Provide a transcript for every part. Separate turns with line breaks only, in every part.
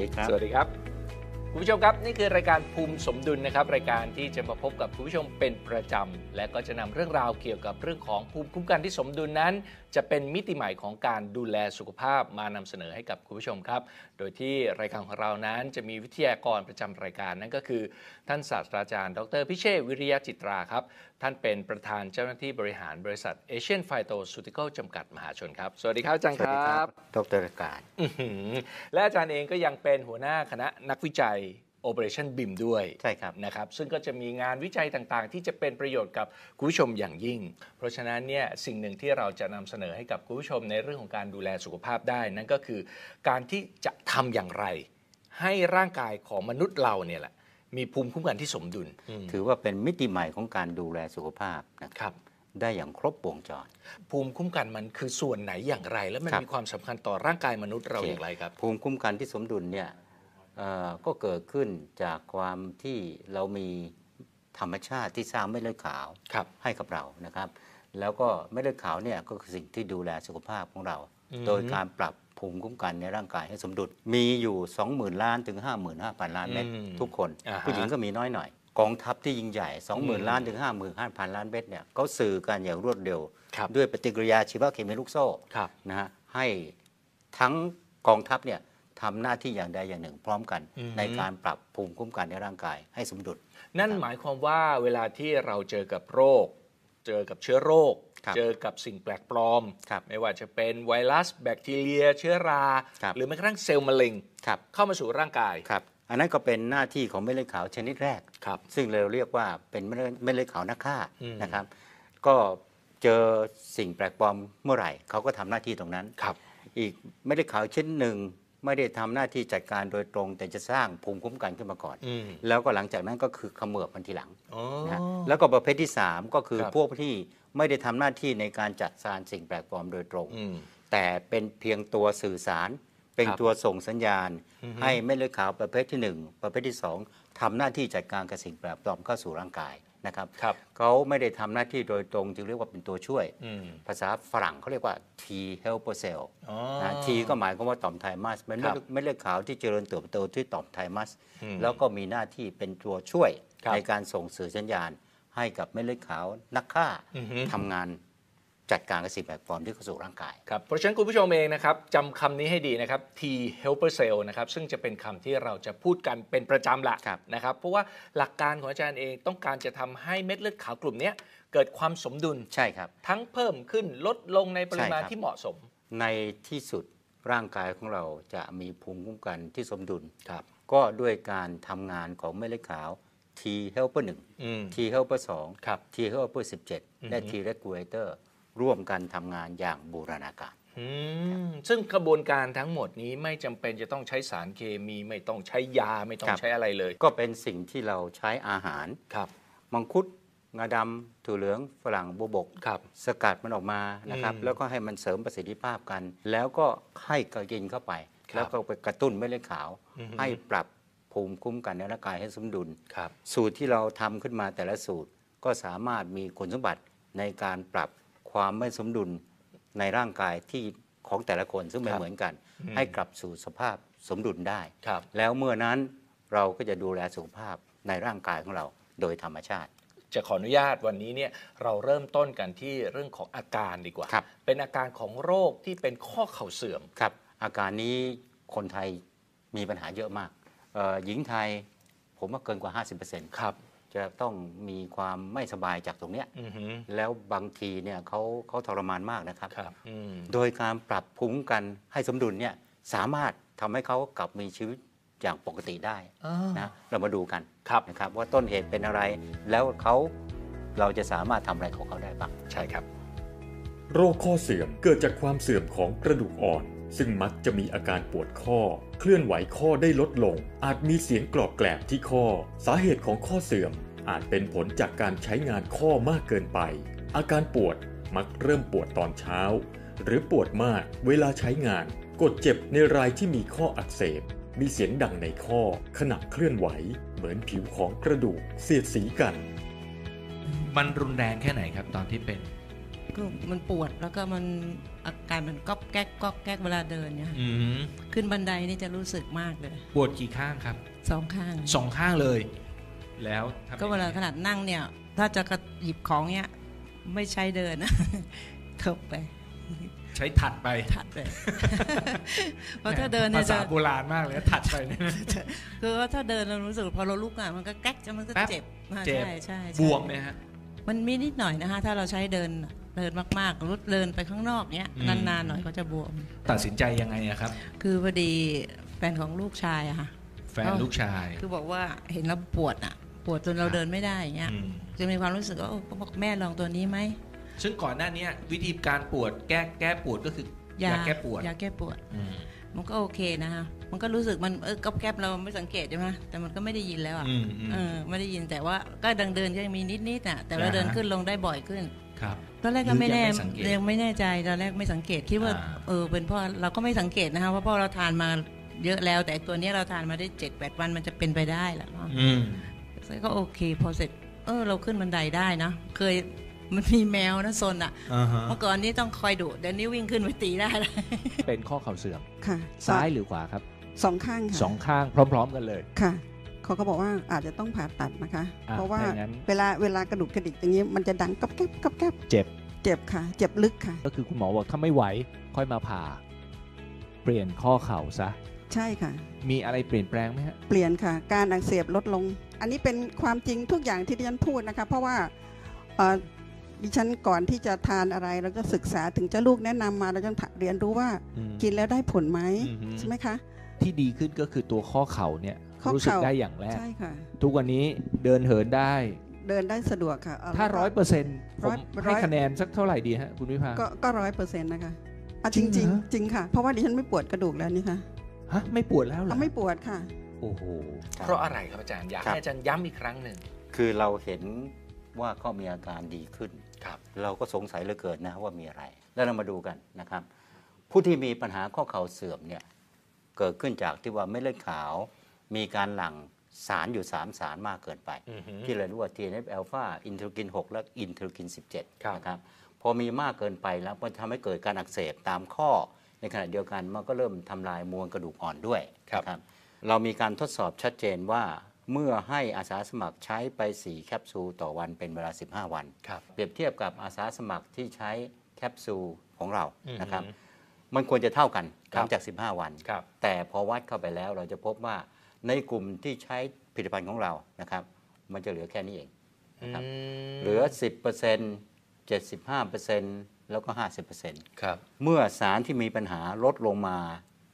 ดีครับ
สวัสดีครับ คุณผู้ชมครับนี่คือรายการภูมิสมดุลนะครับ รายการที่จะมาพบกับคุณผู้ชมเป็นประจำและก็จะนำเรื่องราวเกี่ยวกับเรื่องของภูมิคุ้มกันที่สมดุลนั้น จะเป็นมิติใหม่ของการดูแลสุขภาพมานำเสนอให้กับคุณผู้ชมครับ โดยที่รายการของเรานั้นจะมีวิทยากรประจำรายการนั่นก็คือ ท่านศาสตราจารย์ ดรพิเชษฐ์วิริยะจิตราครับ ท่านเป็นประธานเจ้าหน้าที่บริหารบริษัทเอเชียนไฟโตซูติคอลจำกัดมหาชนครับ สวัสดีครับอาจารย์
สวัสดี
ค
ค
รั
รับบดรการ
อื้อหือและอาจารย์เองก็ยังเป็นหัวหน้าคณะนักวิจัย Operation BIM ด้วย
ใช่ครับ
นะครับ ซึ่งก็จะมีงานวิจัยต่างๆ ที่จะเป็นประโยชน์กับคุณผู้ชมอย่างยิ่ง เพราะฉะนั้นเนี่ยสิ่งหนึ่งที่เราจะนำเสนอให้กับคุณผู้ชมในเรื่องของการดูแลสุขภาพได้ นั่นก็คือการที่จะทำอย่างไร ให้ร่างกายของมนุษย์เราเนี่ยแหละมีภูมิคุ้มกันที่สมดุล
ถือว่าเป็นมิติใหม่ของการดูแลสุขภาพนะค
ครับรับ
ได้อย่างครบวงจร
ภูมิคุ้มกันมันคือส่วนไหนอย่างไร และมัน
ครับ
มีความสำคัญต่อร่างกายมนุษย์เรา
โอเค
อย่างไรครับ
ภูมิคุ้มกันที่สมดุลเนี่ยเอ่อ ก็เกิดขึ้นจากความที่เรามีธรรมชาติที่สร้างเม็ดเลือดขาว
ครับ
ให้กับเรานะครับ แล้วก็เม็ดเลือดขาวเนี่ยก็คือสิ่งที่ดูแลสุขภาพของเรา
อืม
โดยการปรับภูมิคุ้มกันในร่างกายให้สมดุลมีอยู่ 20,000 ล้านถึง 55,000 ล้านเม็ด
อืม
ทุกคน
อ่าฮะ
ผู้หญิงก็มีน้อยหน่อยกองทัพที่ยิ่งใหญ่ 20,000 ล้านถึง 55,000 ล้านเม็ดเนี่ยเขาสื่อกันอย่างรวดเร็ว
ครับ
ด้วยปฏิกิริยาชีวเคมีลูกโซ่
ครับ
นะฮะให้ทั้งกองทัพเนี่ย ทำหน้าที่อย่างใดอย่างหนึ่ง พร้อมกัน
อืม
ในการปรับภูมิคุ้มกันในร่างกายให้สมดุล
นั่นหมายความว่าเวลาที่เราเจอกับโรค เจอกับเชื้อโรค
ครับ
เจอกับสิ่งแปลกปลอม
ครับ
ไม่ว่าจะเป็นไวรัส แบคทีเรีย เชื้อรา
ครับ
หรือแม้กระทั่งเซลล์มะเร็ง
ครับ
เข้ามาสู่ร่างกาย
ครับอันนั้นก็เป็นหน้าที่ของเม็ดเลือดขาวชนิดแรก
ครับ
ซึ่งเราเรียกว่าเป็นเม็ดเลือดเม็ดเลือดขาวนักฆ่า
อืม
นะครับ ก็เจอสิ่งแปลกปลอมเมื่อไหร่เขาก็ทำหน้าที่ตรงนั้น
ครับ
อีกเม็ดเลือดขาวชนิดหนึ่ง ไม่ได้ทำหน้าที่จัดการโดยตรง แต่จะสร้างภูมิคุ้มกันขึ้นมาก่อน
อืม
แล้วก็หลังจากนั้นก็คือเขมือบมันทีหลัง
อ๋อ
นะฮะแล้วก็ประเภทที่ 3 ก็คือ
ครับ
พวกที่ไม่ได้ทำหน้าที่ในการจัดสารสิ่งแปลกปลอมโดยตรง
อืม
แต่เป็นเพียงตัวสื่อสาร เป็น
ครับ
ตัวส่งสัญญาณ
อือฮึ
ให้เม็ดเลือดขาวประเภทที่ 1 ประเภทที่ 2ทำหน้าที่จัดการกับสิ่งแปลกปลอมเข้าสู่ร่างกาย นะครับ
ครับ
เขาไม่ได้ทำหน้าที่โดยตรง จึงเรียกว่าเป็นตัวช่วย
อืม
ภาษาฝรั่งเขาเรียกว่า T helper cell
อ๋อ
นะ T ก็หมายความว่าต่อมไทมัสเป็นเม็ด
ครับ
เม็ดเลือดขาวที่เจริญเติบโตที่ต่อมไทมัส
อืม
แล้วก็มีหน้าที่เป็นตัวช่วย
ครับ
ในการส่งสื่อสัญญาณให้กับเม็ดเลือดขาวนักฆ่า
อือฮึ
ทำงาน จัดการกับสิ่งแปลกปลอมที่เข้าสู่ร่างกาย
ครับเพราะฉะนั้นคุณผู้ชมเองนะครับจำคำนี้ให้ดีนะครับ T helper cell นะครับซึ่งจะเป็นคำที่เราจะพูดกันเป็นประจำละ
ครับ
นะครับ เพราะว่าหลักการของอาจารย์เองต้องการจะทำให้เม็ดเลือดขาวกลุ่มเนี้ยเกิดความสมดุล
ใช่ครับ
ทั้งเพิ่มขึ้นลดลงในปริมาณ
ใช่ครับ
ที่เหมาะสม
ในที่สุดร่างกายของเราจะมีภูมิคุ้มกันที่สมดุล
ครับ
ก็ด้วยการทำงานของเม็ดเลือดขาว T helper
อืม
1 T helper
ครับ
2 T helper 17 และ
อือฮึ
T regulator ร่วมกันทำงานอย่างบูรณาการ
อืมซึ่งกระบวนการทั้งหมดนี้ไม่จำเป็นจะต้องใช้สารเคมีไม่ต้องใช้ยาไม่ต้อ
ครั
ง
บ
ใช้อะไรเลย
ก็เป็นสิ่งที่เราใช้อาหาร
ครับ
มังคุดงาดำถั่วเหลืองฝรั่งบวบก
ครับ
สกัดมันออกมานะครับ
อืม
แล้วก็ให้มันเสริมประสิทธิภาพกัน แล้วก็ให้กระกินเข้าไป
ครับ
แล้วก็ไปกระตุ้นเม็ดเลือดขาว
อือฮึ
ให้ปรับภูมิคุ้มกันในร่างกายให้สมดุล
ครับ
สูตรที่เราทำขึ้นมาแต่ละสูตรก็สามารถมีคุณสมบัติในการปรับ ความไม่สมดุลในร่างกายที่ของแต่ละคนซึ่งไม่
ครับ
เหมือนกัน
อืม
ให้กลับสู่สภาพสมดุลได้
ครับ
แล้วเมื่อนั้นเราก็จะดูแลสุขภาพในร่างกายของเราโดยธรรมชาติ
จะขออนุญาตวันนี้เนี่ยเราเริ่มต้นกันที่เรื่องของอาการดีกว่า
ครับ
เป็นอาการของโรคที่เป็นข้อเข่าเสื่อม
ครับ อาการนี้คนไทยมีปัญหาเยอะมากเอ่อหญิงไทยผมว่าเกินกว่า 50%
ครับ
จะต้องมีความไม่สบายจากตรงเนี้ย
อือฮึ
แล้วบางทีเนี่ยเขาเขาทรมานมากนะครับ
ครับอืม
โดยการปรับภูมิคุ้มกันให้สมดุลเนี่ยสามารถทำให้เขากลับมีชีวิตอย่างปกติได้นะเรามาดูกัน
ครับ
นะครับว่าต้นเหตุเป็นอะไร แล้วเขาเราจะสามารถทำอะไรของเขาได้บ้าง
ใช่ครับ
โรคข้อเสื่อมเกิดจากความเสื่อมของกระดูกอ่อน ซึ่งมักจะมีอาการปวดข้อ เคลื่อนไหวข้อได้ลดลง อาจมีเสียงกรอบแกรบที่ข้อ สาเหตุของข้อเสื่อม อาจเป็นผลจากการใช้งานข้อมากเกินไป อาการปวดมักเริ่มปวดตอนเช้า หรือปวดมากเวลาใช้งาน กดเจ็บในรายที่มีข้ออักเสบ มีเสียงดังในข้อ ขณะเคลื่อนไหว เหมือนผิวของกระดูกเสียดสีกัน
มันรุนแรงแค่ไหนครับตอนที่เป็น
ก็มันปวดแล้วก็มันอาการมันก๊อบแก๊กก๊อบแก๊กเวลาเดินเนี่ย
อืม
ขึ้นบันไดนี่จะรู้สึกมากเลย
ปวดกี่ข้างครับ
สองข้าง
สองข้างเลย แล้วทำ
ก็เวลา
ยังไง
ขนาดนั่งเนี่ย ถ้าจะกระหยิบของเนี่ยไม่ใช้เดินนะ เถิบไป
ใช้ถัดไป
ถัดไปเพราะถ้าเดินเนี่ย
ภาษา
จะ
โบราณมากเลยถัดไปเนี่ย
คือว่าถ้าเดินเรารู้สึกพอเราลุกอะมันก็แก๊กจะมันก็
แป๊บ
เจ็บอ่า
เจ็บ
ใช่ใช่ใช่
บวมไหมฮะ
มันมีนิดหน่อยนะคะ ถ้าเราใช้เดิน เดินมากๆรุดเดินไปข้างนอกเนี้ย
อืม
นานๆหน่อยก็จะบวม
ตัดสินใจยังไงอะครับ
คือพอดีแฟนของลูกชายอะค่ะ
แฟนลูกชาย
คือบอกว่าเห็นแล้วปวดอะปวดจนเราเดินไม่ได้อย่างเงี้ย
อืม
จะมีความรู้สึกว่าโอ้ก็บอกแม่ลองตัวนี้ไหม
ซึ่งก่อนหน้านี้วิธีการปวดแก้แก้ปวดก็คือยาแก้ปวด
ยาแก้ปวด
อืม
มันก็โอเคนะคะมันก็รู้สึกมันเออก๊อบแก๊บเราไม่สังเกตใช่ไหมแต่มันก็ไม่ได้ยินแล้วอะ
อืมอืม
เออไม่ได้ยินแต่ว่าก็ดังเดินก็ยังมีนิดๆน่ะแต่ว่า
อ่าฮะ
เดินขึ้นลงได้บ่อยขึ้น
ครับ
ตอนแรกก็ไม่แน่
หรือยังไม่สังเกต
ยังไม่แน่ใจตอนแรกไม่สังเกตคิดว่า
อ่า
เออเป็นเพราะเราก็ไม่สังเกตนะคะว่าเพราะเราทานมาเยอะแล้ว แต่ตัวเนี้ยเราทานมาได้เจ็ดแปดวันมันจะเป็นไปได้แหละเนาะ
อืม
ก็โอเค พอเสร็จ เออ เราขึ้นบันไดได้นะ เคยมันมีแมวนะซนอะ
อ่าฮะ
เมื่อก่อนนี้ต้องคอยดุเดี๋ยวนี้วิ่งขึ้นไปตีได้แล้ว
เป็นข้อเข่าเสื่อม
ค่ะ
ซ้ายหรือขวาครับ
สองข้างค่ะ
สองข้างพร้อม ๆ กันเลย
ค่ะ เขาก็บอกว่าอาจจะต้องผ่าตัดนะคะ
อะ
เพราะว่า
ถ้าอย่างนั้น
เวลาเวลากระดูกกระดิกอย่างนี้มันจะดังก๊อบแก๊บก๊อบแก๊บ
เจ็บ
เจ็บค่ะ เจ็บลึกค่ะ
ก็คือคุณหมอบอกถ้าไม่ไหวค่อยมาผ่า เปลี่ยนข้อเข่าซะ
ใช่ค่ะ
มีอะไรเปลี่ยนแปลงไหมฮะ
เปลี่ยนค่ะ การอักเสบลดลง อันนี้เป็นความจริงทุกอย่างที่ดิฉันพูดนะคะ เพราะว่าเอ่อดิฉันก่อนที่จะทานอะไรเราก็ศึกษาถึงเจ้าลูกแนะนำมาเราจะเรียนรู้ว่า
อืม
กินแล้วได้ผลไหม
อือฮึ
ใช่ไหมคะ
ที่ดีขึ้นก็คือตัวข้อเข่าเนี่ย
ข้อ
รู้สึก
เข่า
ได้อย่างแรก
ใช่ค่ะ
ทุกวันนี้เดินเหินได้
เดินได้สะดวกค่ะเถ้าแล้วก็
ร้อยเปอร์เซ็นต์ผ
ร้
ม
อย
ให้
ร้อย
คะแนนสักเท่าไหร่ดีฮะคุณวิภา
ก็ก็ร้อยเปอร์เซ็นต์นะคะอะ
จ
จ
ริ
ริ
ง
ง
เหรอ
จริงๆจริงค่ะ เพราะว่าดิฉันไม่ปวดกระดูกแล้วนี่ค่ะ
ฮะไม่ปวดแล้วเหรอ
เราไม่ปวดค่ะ
โอ้โห
เพราะอะไรครับอาจารย์อยาก
ครับ
ให้อาจารย์ย้ำอีกครั้งหนึ่ง
คือเราเห็นว่าเขามีอาการดีขึ้น
ครับ
เราก็สงสัยเหลือเกินนะว่ามีอะไร แล้วเรามาดูกันนะครับ ผู้ที่มีปัญหาข้อเข่าเสื่อมเนี่ยเกิดขึ้นจากที่ว่าเม็ดเลือดขาว มีการหลั่งสารอยู่ 3 สารมากเกินไป ที่เราเรียกว่า TNF อ l p h a อินเทอร์กิน 6 และอินเทอร์กิน 17
ครับ
นะครับ พอมีมากเกินไปแล้วมันทำให้เกิดการอักเสบตามข้อ ในขณะเดียวกันมันก็เริ่มทำลายมวลกระดูกอ่อนด้วย
ครับ
นะเรามีการทดสอบชัดเจนว่าเมื่อให้อาสาสมัครใช้ไป 4 แคปซูลต่อวันเป็นเวลา 15 วัน
ครับ
เปรียบเทียบกับอาสาสมัครที่ใช้แคปซูลของเรา
อือฮึ
นะครับ มันควรจะเท่ากัน
ค
ห
รับ
ลังจาก 15 วัน
ครับ
แต่พอวัดเข้าไปแล้วเราจะพบว่า ในกลุ่มที่ใช้ผลิตภัณฑ์ของเรานะครับ มันจะเหลือแค่นี้เองครับ
ม
เหลือ 10% 75%แล้วก็ 50%
ครับ
เมื่อสารที่มีปัญหาลดลงมา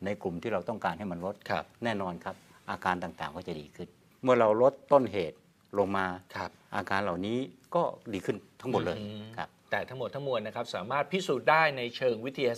ในกลุ่มที่เราต้องการให้มันลด
ครับ
แน่นอนครับ อาการต่างๆก็จะดีขึ้น เมื่อเราลดต้นเหตุลงมา
ครับ
อาการเหล่านี้ก็ดีขึ้นทั้งหมดเลย
อืม
ครับ
แต่ทั้งหมดทั้งมวลนะครับ สามารถพิสูจน์ได้ในเชิงวิทยา